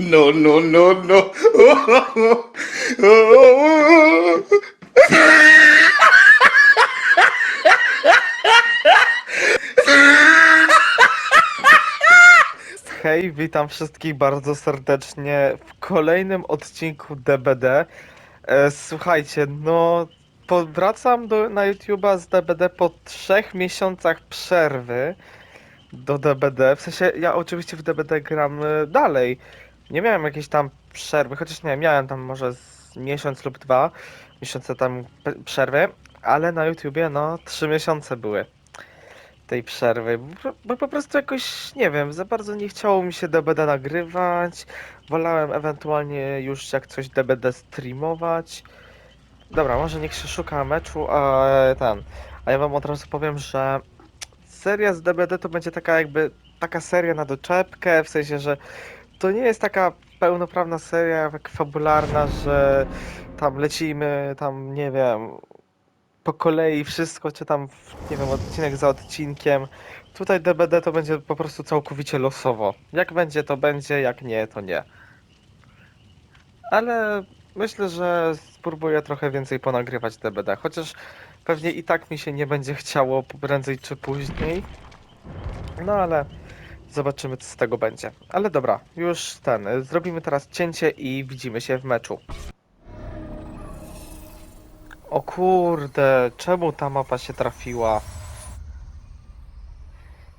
no, no, no, no. Hej, witam wszystkich bardzo serdecznie w kolejnym odcinku DBD. E, słuchajcie, no powracam do, na YouTube'a z DBD po trzech miesiącach przerwy do DBD. W sensie, ja oczywiście w DBD gram e, dalej. Nie miałem jakiejś tam przerwy, chociaż nie, miałem tam może miesiąc lub dwa miesiące tam przerwy, ale na YouTubie no trzy miesiące były tej przerwy, bo, bo po prostu jakoś, nie wiem, za bardzo nie chciało mi się DBD nagrywać, wolałem ewentualnie już jak coś DBD streamować. Dobra, może niech się szuka meczu, a ten, a ja wam od razu powiem, że seria z DBD to będzie taka jakby, taka seria na doczepkę, w sensie, że to nie jest taka pełnoprawna seria, jak fabularna, że tam lecimy, tam nie wiem, po kolei wszystko, czy tam, nie wiem, odcinek za odcinkiem. Tutaj DBD to będzie po prostu całkowicie losowo. Jak będzie, to będzie, jak nie, to nie. Ale myślę, że spróbuję trochę więcej ponagrywać DBD, chociaż pewnie i tak mi się nie będzie chciało prędzej czy później. No ale zobaczymy, co z tego będzie. Ale dobra, już ten, zrobimy teraz cięcie i widzimy się w meczu. O kurde, czemu ta mapa się trafiła?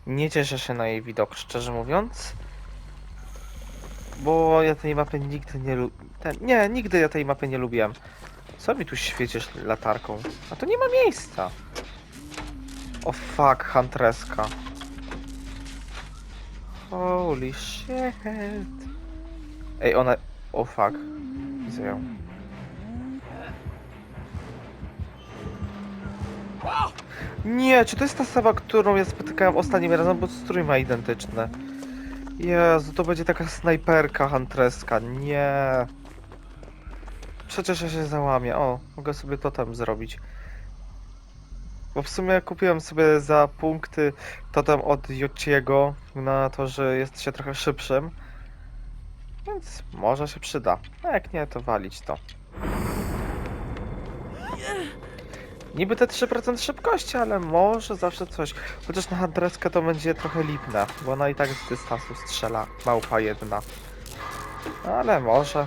Nie cieszę się na jej widok, szczerze mówiąc. Bo ja tej mapy nigdy nie lubię. Nie, nigdy ja tej mapy nie lubiłem. Co mi tu świecisz latarką? A to nie ma miejsca. O fuck, Huntreska. Holy shit. Ej, ona... O fuck. Widzę ją. Nie, czy to jest ta sama, którą ja spotykałem ostatnim razem, bo strój ma identyczny. Jezu, to będzie taka snajperka huntreska, nie. Przecież ja się załamię. O, mogę sobie totem zrobić. Bo w sumie kupiłem sobie za punkty totem od Jociego na to, że jest się trochę szybszym. Więc może się przyda. A jak nie, to walić to. Niby te 3% szybkości, ale może zawsze coś. Chociaż na Huntereskę to będzie trochę lipne, bo ona i tak z dystansu strzela. Małpa jedna. Ale może.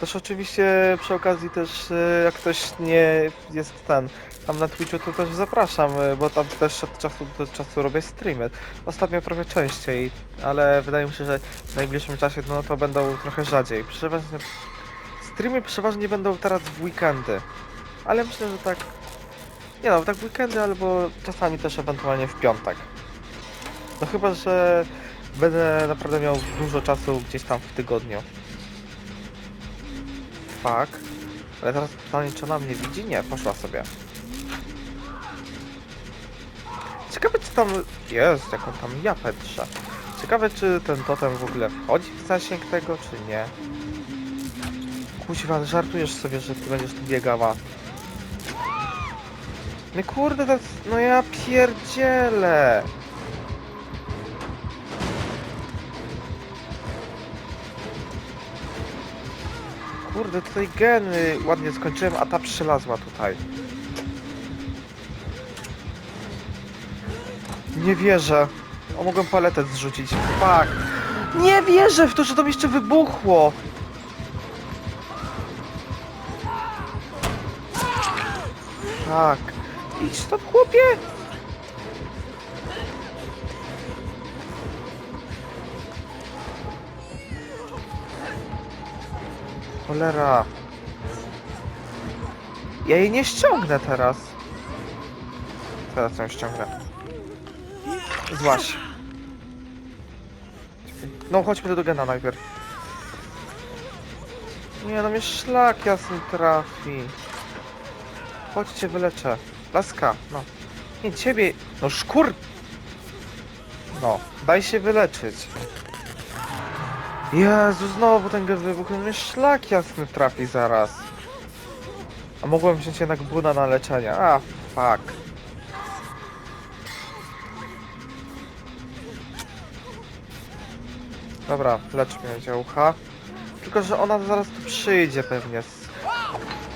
Też oczywiście przy okazji też e, jak ktoś nie jest ten tam na Twitchu to też zapraszam, e, bo tam też od czasu do czasu robię streamy. Ostatnio trochę częściej, ale wydaje mi się, że w najbliższym czasie no to będą trochę rzadziej. Przeważnie streamy przeważnie będą teraz w weekendy. Ale myślę, że tak. Nie no, tak w weekendy albo czasami też ewentualnie w piątek. No chyba, że będę naprawdę miał dużo czasu gdzieś tam w tygodniu. Fuck. Ale teraz pytanie, czy ona mnie widzi? Nie, poszła sobie. Ciekawe, czy tam... Jest, jaką tam japę drze. Ciekawe, czy ten totem w ogóle wchodzi w zasięg tego, czy nie. Kuźwa, żartujesz sobie, że ty będziesz tu biegała. No kurde, to, no ja pierdzielę. Kurde, tutaj geny ładnie skończyłem, a ta przylazła tutaj. Nie wierzę. O, mogłem paletę zrzucić. Fuck. Nie wierzę w to, że to mi jeszcze wybuchło. Tak. Idź stąd, chłopie! Cholera. Ja jej nie ściągnę teraz. Teraz ją ściągnę. Złaś. No chodźmy do Gena najpierw. Nie no mnie szlak jasny trafi. Chodźcie, wyleczę. Laska, no. Nie, ciebie. No szkur... No, daj się wyleczyć. Jezu, znowu ten. No mnie szlak jasny trafi zaraz. A mogłem wziąć jednak buna na leczenie. A, fuck. Dobra, lecz mnie działka. Tylko, że ona zaraz tu przyjdzie pewnie.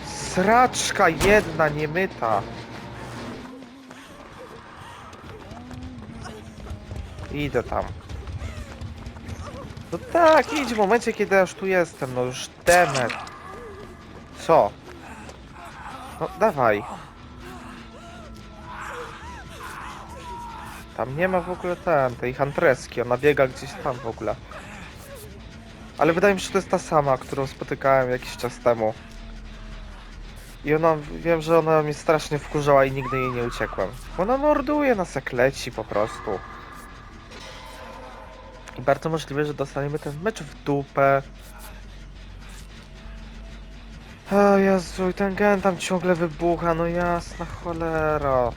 Sraczka jedna, niemyta. Idę tam. No tak, idź w momencie, kiedy już tu jestem, no już demet. Co? No dawaj. Tam nie ma w ogóle ten, tej hantreski, ona biega gdzieś tam w ogóle. Ale wydaje mi się, że to jest ta sama, którą spotykałem jakiś czas temu. I ona, wiem, że ona mnie strasznie wkurzała i nigdy jej nie uciekłem. Ona morduje nas jak leci po prostu. I bardzo możliwe, że dostaniemy ten mecz w dupę. O Jezu, i ten gen tam ciągle wybucha, no jasna cholera.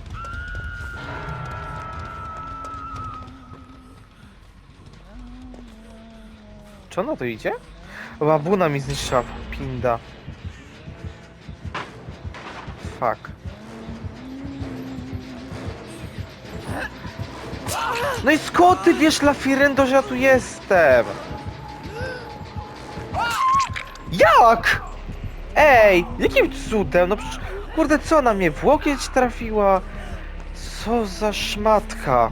Czy ona tu idzie? Babuna mi zniszczyła pinda. Fuck. No i skąd ty wiesz, Lafirendo, że ja tu jestem? Jak? Ej, jakim cudem? No przecież, kurde, co na mnie w łokieć trafiła? Co za szmatka?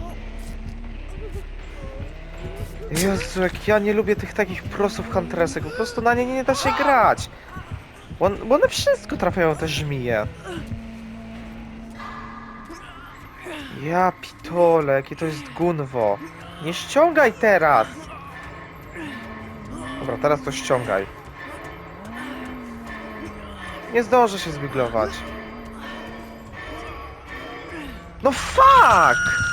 Jezu, jak ja nie lubię tych takich prosów Hunteresek, po prostu na nie nie da się grać. Bo, bo one wszystko trafiają te żmije. Ja pitole, jakie to jest gunwo. Nie ściągaj teraz! Dobra, teraz to ściągaj. Nie zdążę się zbiglować. No fuck!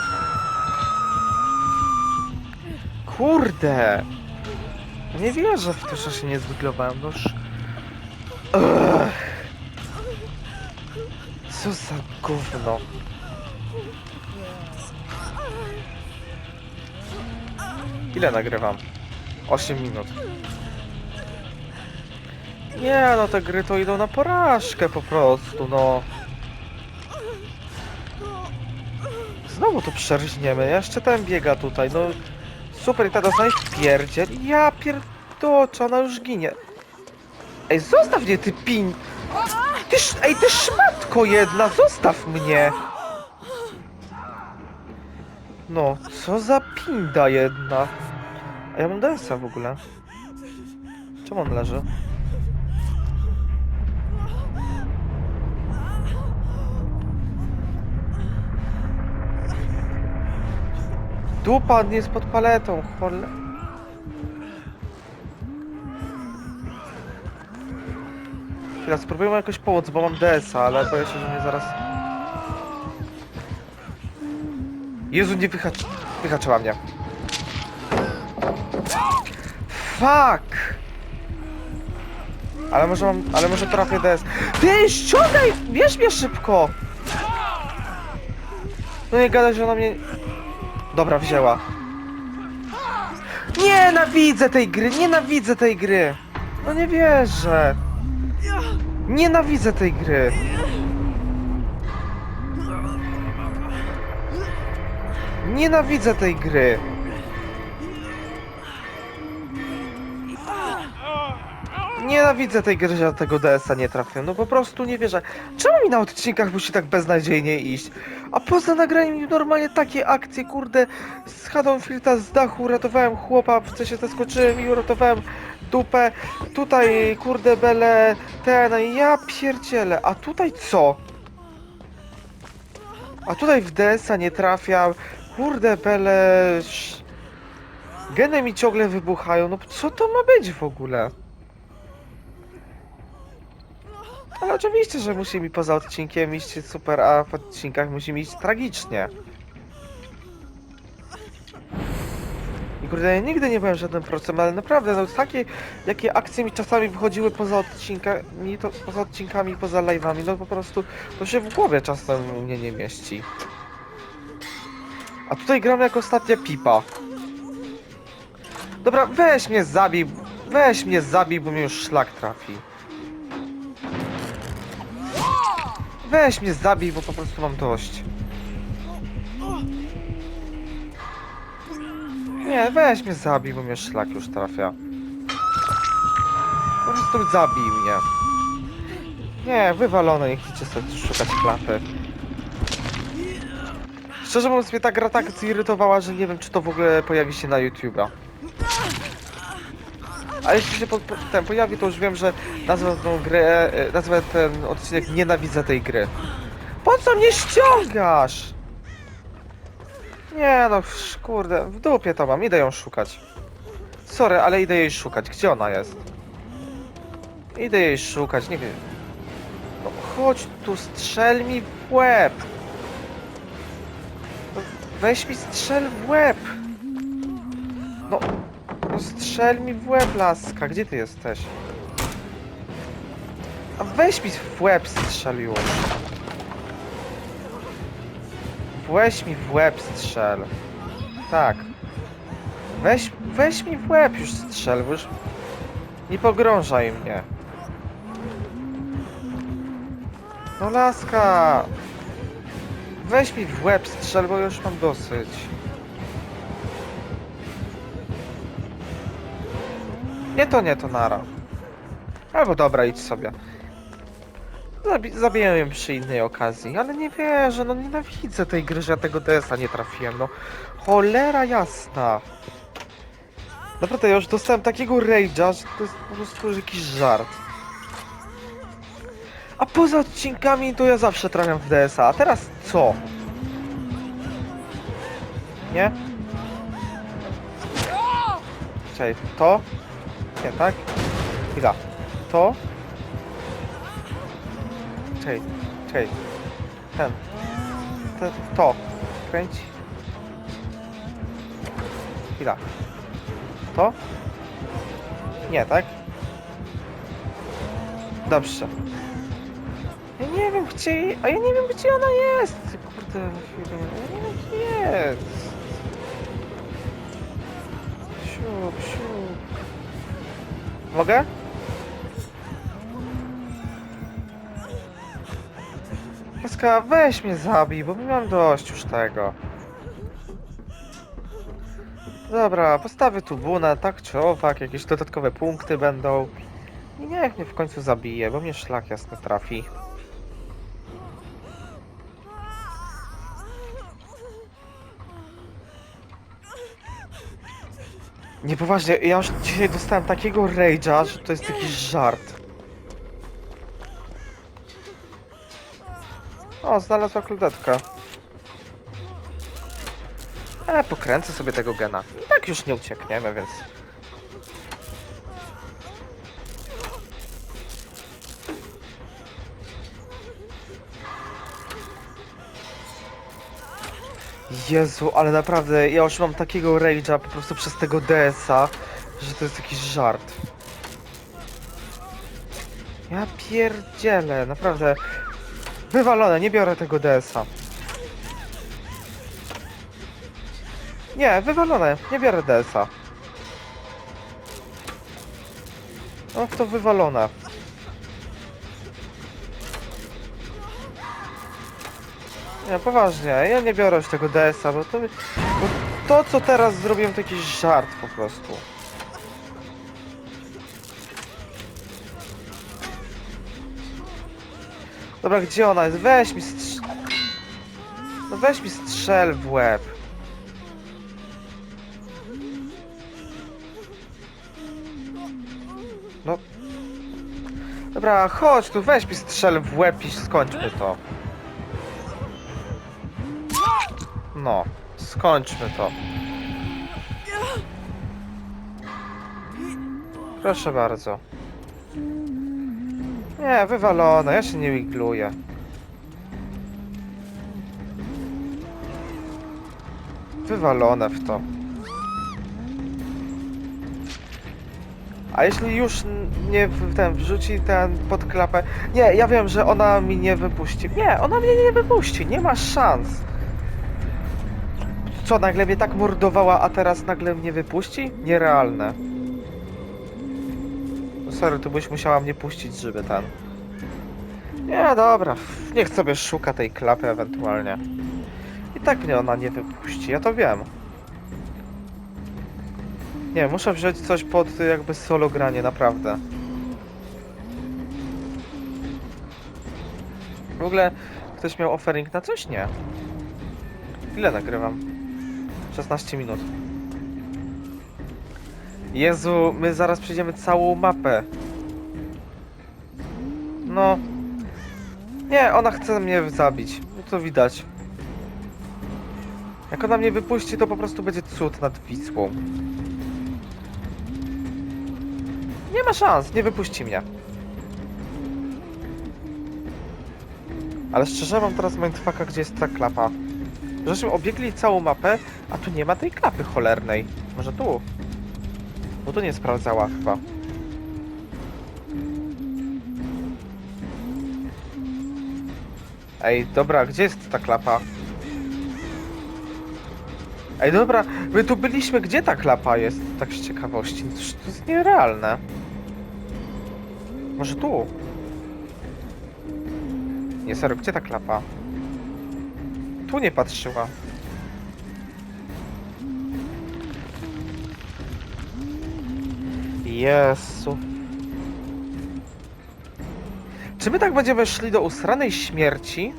Kurde! Nie wierzę w to, że się nie zbiglowałem, no już... Co za gówno. Ile nagrywam? 8 minut. Nie no, te gry to idą na porażkę po prostu, no. Znowu tu przerżniemy, jeszcze ten biega tutaj, no. Super, i teraz znaleźć pierdziel. Ja pierdoczę, ona już ginie. Ej, zostaw mnie, ty pin... Ty. Ej, ty szmatko jedna, zostaw mnie! No, co za pinda jedna. A ja mam DS-a w ogóle. Czemu on leży? Dupa nie jest pod paletą, chole... Chwila, spróbujmy jakoś pomóc, bo mam DS-a, ale boję się, że mnie zaraz... Jezu, nie wyhacz... wyhaczyła mnie. Fuck! Ale może mam... ale może trafię DS. Ty, ściągaj! Bierz mnie szybko! No nie gadaj, że ona mnie... Dobra, wzięła. Nienawidzę tej gry, nienawidzę tej gry. No nie wierzę. Nienawidzę tej gry. Nienawidzę tej gry. Nienawidzę tej gry, że tego DS-a nie trafiłem. No po prostu nie wierzę. Czemu mi na odcinkach musi tak beznadziejnie iść? A poza nagraniem normalnie takie akcje, kurde, z Haddonfielda z dachu ratowałem chłopa, w sensie zeskoczyłem i uratowałem dupę. Tutaj, kurde, bele, ten, ja pierdzielę. A tutaj co? A tutaj w DS-a nie trafiam. Kurde, bele... Geny mi ciągle wybuchają. No co to ma być w ogóle? Ale oczywiście, że musi mi poza odcinkiem iść super, a w odcinkach musi mi iść tragicznie. I kurde, ja nigdy nie byłem żadnym procem, ale naprawdę, no takie, jakie akcje mi czasami wychodziły poza odcinkami, to poza odcinkami, poza live'ami, no po prostu to się w głowie czasem u mnie nie mieści. A tutaj gram jak ostatnia pipa. Dobra, weź mnie zabij, weź mnie zabij, bo mnie już szlak trafi. Weź mnie zabij, bo po prostu mam dość. Nie, weź mnie zabij, bo mnie szlak już trafia. Po prostu zabij mnie. Nie, wywalone, nie chcecie sobie szukać klapy. Szczerze mówiąc, mnie ta gra tak zirytowała, że nie wiem, czy to w ogóle pojawi się na YouTube'a. A jeśli się po, po, ten pojawi, to już wiem, że nazwę tą grę, e, nazwę ten odcinek Nienawidzę tej gry. Po co mnie ściągasz? Nie no, kurde, w dupie to mam, idę ją szukać. Sorry, ale idę jej szukać. Gdzie ona jest? Idę jej szukać, nie wiem. No chodź tu, strzel mi w łeb. Weź mi strzel w łeb. No, no strzel mi w łeb, laska. Gdzie ty jesteś? A weź mi w łeb strzel już. Weź mi w łeb strzel. Tak. Weź, weź mi w łeb już strzel, bo już nie pogrążaj mnie. No laska! Weź mi w łeb strzel, bo już mam dosyć. Nie to nie to nara. Albo dobra, idź sobie. Zabi zabiję ją przy innej okazji, ale nie wierzę, no nienawidzę tej gry, że ja tego DS-a nie trafiłem, no. Cholera jasna. Naprawdę, ja już dostałem takiego rage'a, że to jest po prostu jakiś żart. A poza odcinkami to ja zawsze trafiam w DS-a, a teraz co? Nie? Czekaj, to? Nie, tak? Chwila. To? Czekaj, czekaj. Ten. Te, to. Kręć. Chwila. To? Nie, tak? Dobrze. Nie wiem gdzie... A ja nie wiem gdzie ona jest! Kurde, chwilę. Ja nie wiem gdzie jest. Siup, siup. Mogę? Laska, weź mnie zabij, bo mam dość już tego. Dobra, postawię tu bunę, tak czy owak, jakieś dodatkowe punkty będą. I niech mnie w końcu zabije, bo mnie szlak jasny trafi. Nie, poważnie, ja już dzisiaj dostałem takiego rage'a, że to jest jakiś żart. O, znalazła kludetkę. E, pokręcę sobie tego gena. I tak już nie uciekniemy, więc... Jezu, ale naprawdę, ja już mam takiego rage'a po prostu przez tego DS-a, że to jest jakiś żart. Ja pierdzielę, naprawdę. Wywalone, nie biorę tego DS-a. Nie, wywalone, nie biorę DS-a. No to wywalone. Nie, poważnie, ja nie biorę już tego DS-a, bo to... Bo to, co teraz zrobiłem, to jakiś żart po prostu. Dobra, gdzie ona jest? Weź mi strz... No weź mi strzel w łeb. No... Dobra, chodź tu, weź mi strzel w łeb i skończmy to. No, skończmy to. Proszę bardzo. Nie, wywalone, ja się nie wigluję. Wywalone w to. A jeśli już nie ten wrzuci ten pod klapę. Nie, ja wiem, że ona mi nie wypuści. Nie, ona mnie nie wypuści, nie ma szans. Co, nagle mnie tak mordowała, a teraz nagle mnie wypuści? Nierealne. No sorry, tu byś musiała mnie puścić, żeby ten... Nie, dobra. Niech sobie szuka tej klapy ewentualnie. I tak mnie ona nie wypuści, ja to wiem. Nie, muszę wziąć coś pod jakby solo granie, naprawdę. W ogóle ktoś miał offering na coś? Nie. Ile nagrywam? 16 minut. Jezu, my zaraz przejdziemy całą mapę. No. Nie, ona chce mnie zabić. No to widać. Jak ona mnie wypuści, to po prostu będzie cud nad Wisłą. Nie ma szans, nie wypuści mnie. Ale szczerze mam teraz mindfucka, gdzie jest ta klapa. Żeśmy obiegli całą mapę, a tu nie ma tej klapy cholernej. Może tu? Bo tu nie sprawdzała chyba. Ej, dobra, gdzie jest ta klapa? Ej, dobra, my tu byliśmy, gdzie ta klapa jest? Tak z ciekawości, to, to jest nierealne. Może tu? Nie, serio, gdzie ta klapa? Tu nie patrzyła. Jezu. Czy my tak będziemy szli do usranej śmierci?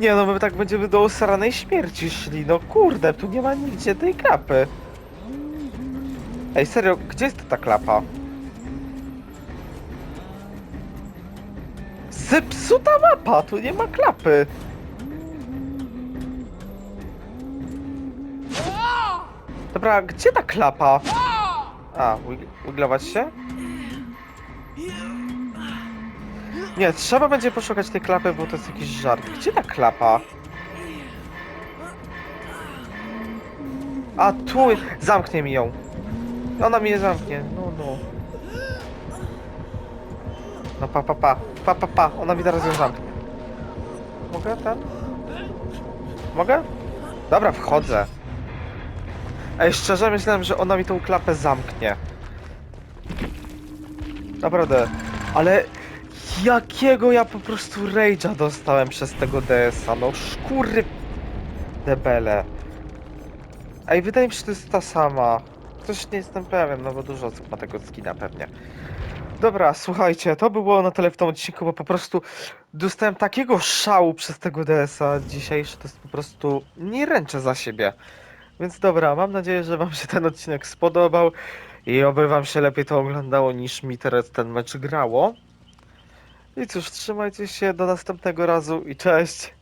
Nie no, my tak będziemy do usranej śmierci szli. No kurde, tu nie ma nigdzie tej klapy. Ej, serio, gdzie jest ta klapa? Zepsuta mapa, tu nie ma klapy. Dobra, gdzie ta klapa? A, wiglować się? Nie, trzeba będzie poszukać tej klapy, bo to jest jakiś żart. Gdzie ta klapa? A tu, zamknie mi ją. Ona mnie zamknie, no no. No pa pa pa, pa pa pa, ona mi zaraz ją zamknie. Mogę ten? Mogę? Dobra, wchodzę. Ej, szczerze myślałem, że ona mi tą klapę zamknie. Naprawdę, ale jakiego ja po prostu rage'a dostałem przez tego DS-a, no szkury debele. Ej, wydaje mi się, że to jest ta sama. Coś nie jestem pewien, no bo dużo osób ma tego skina pewnie. Dobra, słuchajcie, to by było na tyle w tym odcinku, bo po prostu dostałem takiego szału przez tego DS-a dzisiejszy, to jest po prostu nie ręczę za siebie. Więc dobra, mam nadzieję, że wam się ten odcinek spodobał i oby wam się lepiej to oglądało niż mi teraz ten mecz grało. I cóż, trzymajcie się do następnego razu i cześć!